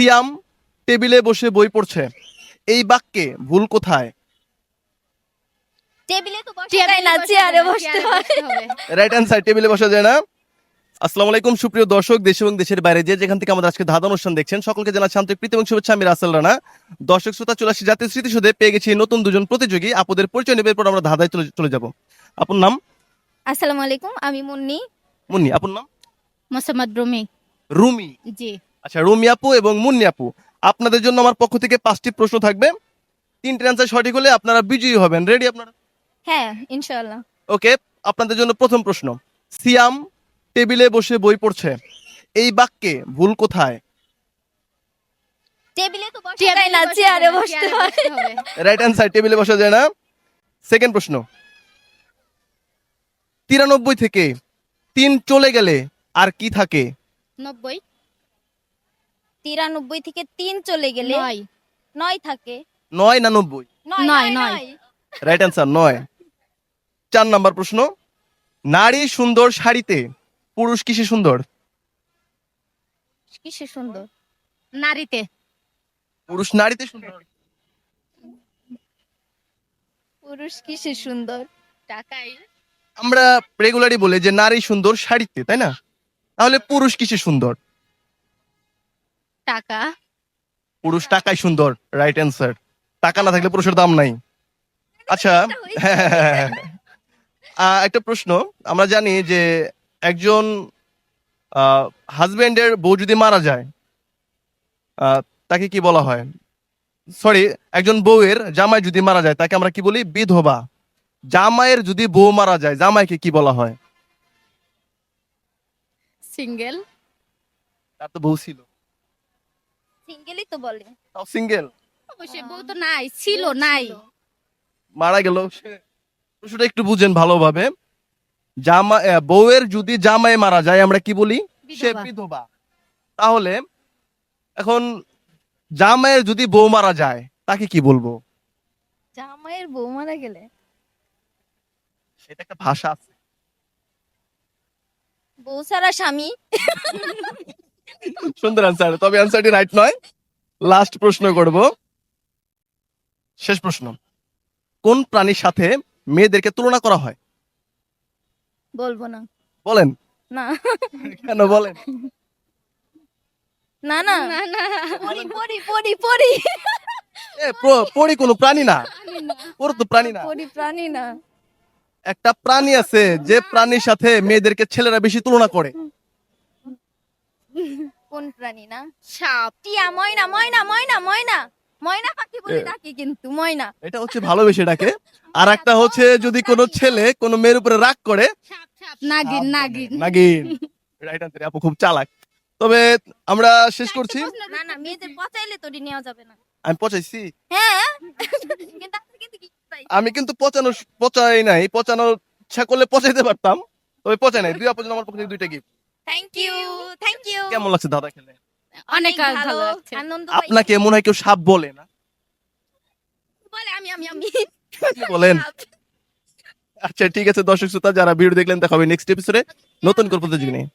সিয়াম টেবিলে বসে বই পড়ছে। এই বাক্যে ভুল কোথায়? টেবিলে তো বসা যায় না চেয়ারে বসতে হয়। রাইট অ্যান্সার টেবিলে বসা যায় না। আসসালামু আলাইকুম সুপ্রিয় দর্শক দেশ এবং দেশের বাইরে যে যেখান থেকে আমাদের আজকে ধাঁধা অনুষ্ঠান দেখছেন সকলকে জানাচ্ছি আন্তরিক প্রীতি এবং শুভেচ্ছা। আমি রাসেল রানা। দর্শক শ্রোতা চলে আসি জাতীয় স্মৃতিসৌধে। পেয়ে গেছি নতুন দুজন প্রতিযোগী। আপুদের পরিচয় নেবে এরপর আমরা ধাঁধায় চলে চলে যাব। আপুর নাম? আসসালামু আলাইকুম আমি মুন্নি। মুন্নি আপুর নাম? মোসাম্মদ রুমি। রুমি। জি। আচ্ছা রুমি আপু এবং মুন্নি আপু আপনাদের জন্য আমার পক্ষ থেকে পাঁচটি প্রশ্ন থাকবে। তিনটে অ্যান্সার সঠিক হলে আপনারা বিজয়ী হবেন। রেডি আপনারা? হ্যাঁ ইনশাআল্লাহ। ওকে আপনাদের জন্য প্রথম প্রশ্ন। সিয়াম টেবিলে বসে বই পড়ছে। এই বাক্যে ভুল কোথায়? টেবিলে তো বসা টেবিলে যায় না চেয়ারে বসতে বসতে হবে। রাইট অ্যান্সার টেবিলে বসা যায় না। সেকেন্ড প্রশ্ন। তিরানব্বই থেকে তিন চলে গেলে আর কি থাকে? নব্বই। তিরানব্বই থেকে তিন চলে গেলে নয়। নয় থাকে। নয় না নব্বই? নয়, নয়। রাইট অ্যান্সার নয়। চার নাম্বার প্রশ্ন। নারী সুন্দর শাড়িতে পুরুষ কিসে সুন্দর? কিসে সুন্দর? নারীতে। পুরুষ নারীতে সুন্দর। পুরুষ কিসে সুন্দর? টাকাই। আমরা রেগুলারই বলি যে নারী সুন্দর শাড়িতে তাই না? তাহলে পুরুষ কিসে সুন্দর? টাকা? পুরুষ টাকাই সুন্দর রাইট অ্যান্সার টাকা না থাকলে পুরুষের দাম নাই। আচ্ছা একটা প্রশ্ন। আমরা জানি যে একজন হাজবেন্ডের বউ যদি মারা যায় তাকে কি বলা হয়? সরি একজন বউয়ের জামাই যদি মারা যায় তাকে আমরা কি বলি? বিধবা। জামাইয়ের যদি বউ মারা যায় জামাইকে কি বলা হয়? সিঙ্গেল। তার তো বউ ছিল। সিঙ্গেলই তো বলে। তাও সিঙ্গেল? অবশ্যই বউ তো নাই ছিল নাই। মারা গেল। একটু বুঝেন ভালোভাবে। জামা বউয়ের যদি জামাই মারা যায় আমরা কি বলি? সে বিধবা। বিধবা। তাহলে এখন জামাইয়ের যদি বউ মারা যায় তাকে কি বলব? জামাইয়ের বউ মারা গেলে? সেটা একটা ভাষা আছে। বউ ছাড়া স্বামী? সুন্দর অ্যান্সার তবে অ্যান্সারটি রাইট নয়। লাস্ট প্রশ্ন করব। শেষ প্রশ্ন। কোন প্রাণীর সাথে মেয়েদেরকে তুলনা করা হয়? বলব না। বলেন। না। কেন বলেন? না না। না না। পড়ি পড়ি পড়ি পড়ি। এ প- পরি কোনো প্রাণী না। ওর তো প্রাণী না। পড়ি প্রাণী না। একটা প্রাণী আছে যে প্রাণীর সাথে মেয়েদেরকে ছেলেরা বেশি তুলনা করে। কোন প্রাণী না? সাপ। টিয়া ময়না ময়না ময়না ময়না। ময়না পাখি বলে ডাকি কিন্তু ময়না। এটা হচ্ছে ভালোবেসে ডাকে। আর একটা হচ্ছে যদি কোনো ছেলে কোনো মেয়ের উপরে রাগ করে সাপ সাপ। নাগিন নাগিন। নাগিন। রাইট আনসার আপু খুব চালাক। তবে আমরা শেষ করছি। না না মেয়েদের পচাইলে তো নেওয়া যাবে না। আমি পচাইছি? হ্যাঁ। কিন্তু আপনি কিন্তু কি পাই আমি কিন্তু পচানো পচাই নাই। পচানো ইচ্ছা করলে পচাইতে পারতাম। তবে পচাই নাই। দুই আপু জন্য আমার পক্ষ থেকে দুইটা gift thank you thank you কেমন লাগছে দাদা খেলে? অনেক ভালো লাগছে। আনন্দ আপনাকে মনে হয় কেউ সাপ বলে না? বলে আমি আমি আমি। বলেন। আচ্ছা ঠিক আছে দর্শক শ্রোতা যারা ভিডিও দেখলেন দেখা হবে নেক্সট এপিসোডে নতুন করে প্রতিযোগী নিয়ে।